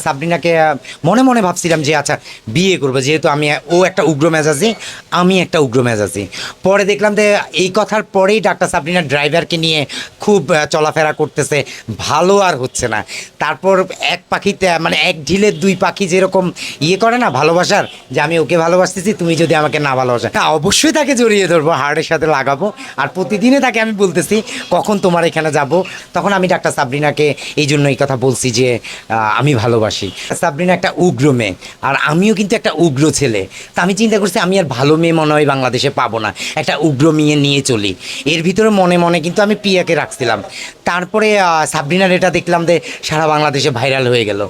সাবরিনাকে মনে মনে ভাবছিলাম যে আচ্ছা বিয়ে করব। যেহেতু আমি, ও একটা উগ্র মেজাজি, আমি একটা উগ্র মেজাজি। পরে দেখলাম যে, এই কথার পরেই ডাক্তার সাবরিনা ড্রাইভারকে নিয়ে খুব চলাফেরা করতেছে। ভালো আর হচ্ছে না। তারপর এক পাখিতে মানে এক ঢিলের দুই পাখি যেরকম ইয়ে করে না, ভালোবাসার, যে আমি ওকে ভালোবাসতেছি, তুমি যদি আমাকে না ভালোবাসা। না অবশ্যই তাকে জড়িয়ে ধরবো হার্টের সাথে লাগাবো। আর প্রতিদিনে তাকে আমি বলতেছি, কখন তোমার এখানে যাব? তখন আমি ডাক্তার সাবরিনাকে এই জন্য এই কথা বলছি যে আমি আমি ভালোবাসি। সাবরিনা একটা উগ্র মেয়ে, আর আমিও কিন্তু একটা উগ্র ছেলে। তা আমি চিন্তা করছি, আমি আর ভালো মেয়ে মনে হয় বাংলাদেশে পাবো না। একটা উগ্র মেয়ে নিয়ে চলি। এর ভিতরে মনে মনে কিন্তু আমি পিয়াকে রাখছিলাম। তারপরে সাবরিনার এটা দেখলাম যে সারা বাংলাদেশে ভাইরাল হয়ে গেল।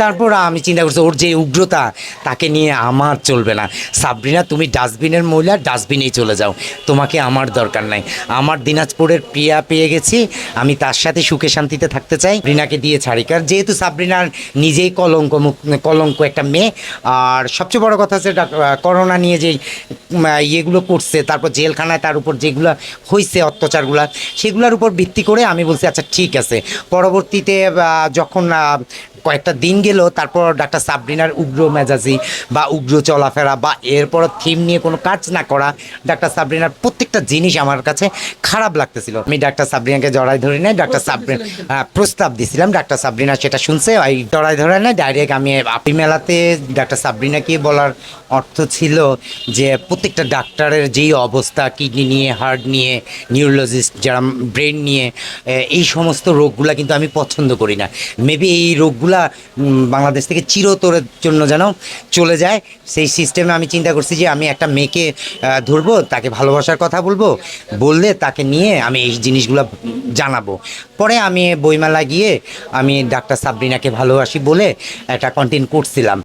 তারপর আমি চিন্তা করছি, ওর যে উগ্রতা, তাকে নিয়ে আমার চলবে না। সাবরিনা, তুমি ডাস্টবিনের মহিলা, ডাস্টবিনেই চলে যাও। তোমাকে আমার দরকার নাই। আমার দিনাজপুরের প্রিয়া পেয়ে গেছি। আমি তার সাথে সুখে শান্তিতে থাকতে চাই। রিনাকে দিয়ে ছাড়ি কারণ যেহেতু সাবরিনার নিজেই কলঙ্ক কলঙ্ক একটা মেয়ে, আর সবচেয়ে বড় কথা হচ্ছে করোনা নিয়ে যেই ইয়েগুলো করছে, তারপর জেলখানায় তার উপর যেগুলো হয়েছে অত্যাচারগুলো, সেগুলোর উপর ভিত্তি করে আমি বলছি আচ্ছা ঠিক আছে। পরবর্তীতে যখন কয়েকটা দিন গেল, তারপর ডাক্তার সাবরিনার উগ্র মেজাজি বা উগ্র চলাফেরা বা এরপর থিম নিয়ে কোনো কাজ না করা, ডাক্তার সাবরিনার প্রত্যেকটা জিনিস আমার কাছে খারাপ লাগতেছিল। আমি ডাক্তার সাবরিনাকে জড়াই ধরি নাই ডাক্তার সাবরিন প্রস্তাব দিছিলাম ডাক্তার সাবরিনা সেটা শুনছে ওই জড়াই ধরে না ডাইরেক্ট আমি আপি মেলাতে ডাক্তার সাবরিনাকে বলার অর্থ ছিল যে প্রত্যেকটা ডাক্তারের যেই অবস্থা কিডনি নিয়ে হার্ট নিয়ে নিউরোলজিস্ট যারা ব্রেন নিয়ে এই সমস্ত রোগগুলা কিন্তু আমি পছন্দ করি না। মেবি এই রোগগুলা বাংলাদেশ থেকে চিরতরের জন্য যেন চলে যায় সেই সিস্টেমে আমি চিন্তা করছি যে আমি একটা মেয়েকে ধরবো তাকে ভালোবাসার কথা বলব? বললে তাকে নিয়ে আমি এই জিনিসগুলো জানাব। পরে আমি বইমেলা গিয়ে আমি ডাক্তার সাবরিনাকে ভালোবাসি বলে একটা কন্টেন্ট করছিলাম।